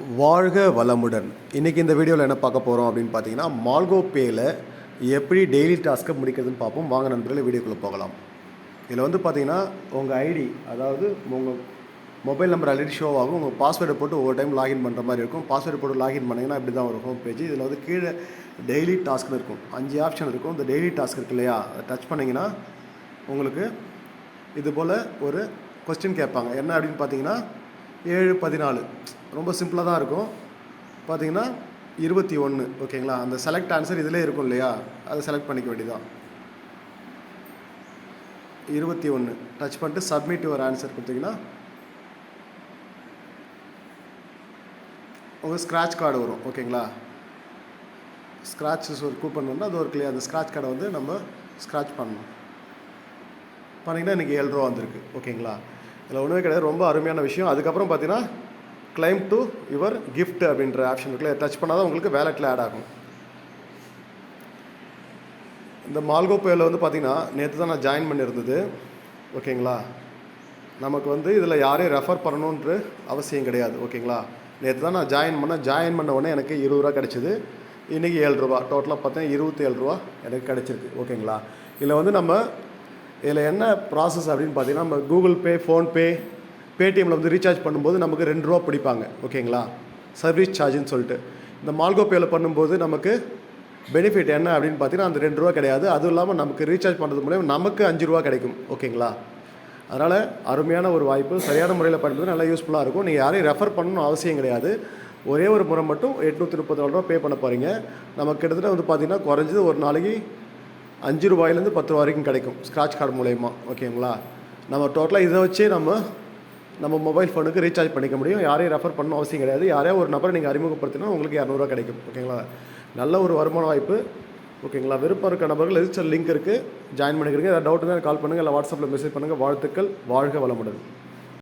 வாழ்க வளமுடன். இன்றைக்கி இந்த வீடியோவில் என்ன பார்க்க போகிறோம் அப்படின்னு பார்த்தீங்கன்னா மால்கோ பேயில் எப்படி டெய்லி டாஸ்க்கை முடிக்கிறதுன்னு பார்ப்போம். வாங்க நண்பர்களை வீடியோக்குள்ளே போகலாம். இதில் வந்து பார்த்தீங்கன்னா உங்கள் ஐடி அதாவது உங்கள் மொபைல் நம்பர் ஆல்ரெடி ஷோ ஆகும். உங்கள் பாஸ்வேர்டை போட்டு ஒவ்வொரு டைம் லாகின் பண்ணுற மாதிரி இருக்கும். பாஸ்வேர்டு போட்டு லாகின் பண்ணிங்கன்னா இப்படி தான் ஒரு ஹோம் பேஜ் இதில் வந்து கீழே டெய்லி டாஸ்க்னு இருக்கும். அஞ்சு ஆப்ஷன் இருக்கும். இந்த டெய்லி டாஸ்க் இருக்கு இல்லையா? அதை டச் பண்ணிங்கன்னா உங்களுக்கு இது போல் ஒரு கொஸ்டின் கேட்பாங்க. என்ன அப்படின்னு பார்த்தீங்கன்னா ஏழு பதினாலு. ரொம்ப சிம்பிளாக தான் இருக்கும். பார்த்தீங்கன்னா இருபத்தி ஒன்று ஓகேங்களா? அந்த செலக்ட் ஆன்சர் இதிலே இருக்கும் இல்லையா? அதை செலக்ட் பண்ணிக்க வேண்டியதான் இருபத்தி ஒன்று டச் பண்ணிட்டு சப்மிட் ஒரு ஆன்சர் கொடுத்தீங்கன்னா உங்கள் ஸ்க்ராட்ச் கார்டு வரும் ஓகேங்களா? ஸ்க்ராட்சஸ் ஒரு கூப்பன் வந்து அது ஒரு கிளியர் அந்த ஸ்க்ராட்ச் கார்டை வந்து நம்ம ஸ்க்ராட்ச் பண்ணணும். பண்ணிங்கன்னா இன்றைக்கி ஏழு ரூபா வந்திருக்கு ஓகேங்களா? இதில் ஒன்றுமே கிடையாது. ரொம்ப அருமையான விஷயம். அதுக்கப்புறம் பார்த்தீங்கன்னா கிளைம் டு யுவர் கிஃப்ட் அப்படின்ற ஆப்ஷன் இருக்குல்ல. டச் பண்ணால் தான் உங்களுக்கு வேலெட்டில் ஆட் ஆகும். இந்த மால்கோ பேயில் வந்து பார்த்தீங்கன்னா நேற்று தான் நான் ஜாயின் பண்ணியிருந்தது. ஓகேங்களா நமக்கு வந்து இதில் யாரையும் ரெஃபர் பண்ணணுன்ற அவசியம் கிடையாது. ஓகேங்களா நேற்று தான் நான் ஜாயின் பண்ணேன் ஜாயின் பண்ண உடனே எனக்கு இருபது ரூபா கிடச்சிது. இன்றைக்கி ஏழு ரூபா டோட்டலாக பார்த்தீங்கன்னா இருபத்தி ஏழு ரூபா எனக்கு கிடச்சிருக்கு. ஓகேங்களா இதில் வந்து நம்ம இதில் என்ன ப்ராசஸ் அப்படின்னு பார்த்தீங்கன்னா நம்ம கூகுள் பே ஃபோன்பே பேடிஎம்மில் வந்து ரீசார்ஜ் பண்ணும்போது நமக்கு ரெண்டு ரூபா பிடிப்பாங்க. ஓகேங்களா சர்வீஸ் சார்ஜ்னு சொல்லிட்டு. இந்த மால்கோ பேயில் பண்ணும்போது நமக்கு பெனிஃபிட் என்ன அப்படின்னு பார்த்தீங்கன்னா அந்த ரெண்டு ரூபா கிடையாது. அதுவும் இல்லாமல் நமக்கு ரீசார்ஜ் பண்ணுறது மூலியம் நமக்கு அஞ்சு ரூபா கிடைக்கும். ஓகேங்களா அதனால் அருமையான ஒரு வாய்ப்பு. சரியான முறையில் பண்ணுறது நல்லா யூஸ்ஃபுல்லாக இருக்கும். நீங்கள் யாரையும் ரெஃபர் பண்ணணும் அவசியம் கிடையாது. ஒரே ஒரு முறை மட்டும் எட்நூற்றி முப்பத்தி ரூபா பே பண்ண போகிறீங்க நமக்கு கிட்டத்தட்ட வந்து பார்த்தீங்கன்னா குறைஞ்சது ஒரு நாளைக்கு அஞ்சு ரூபாயிலேருந்து பத்து ரூபா வரைக்கும் கிடைக்கும். ஸ்க்ராட்ச் கார்டு மூலயமா ஓகேங்களா நம்ம டோட்டலாக இதை வச்சே நம்ம நம்ம மொபைல் ஃபோனுக்கு ரீசார்ஜ் பண்ணிக்க முடியும். யாரையும் ரெஃபர் பண்ணணும் அவசியம் கிடையாது. யாரையா ஒரு நபரை நீங்கள் அறிமுகப்படுத்தினா உங்களுக்கு இரநூறுவா கிடைக்கும் ஓகேங்களா நல்ல ஒரு வருமான வாய்ப்பு ஓகேங்களா விருப்பம் இருக்க நபர்கள் ரிஜிஸ்டர் லிங்க் இருக்குது ஜாயின் பண்ணிக்கிறீங்க. ஏதாவது டவுட் இருந்தால் கால் பண்ணுங்கள் இல்லை வாட்ஸ்அப்பில் மெசேஜ் பண்ணுங்கள் வாழ்த்துக்கள். வாழ்க வளமுடன்.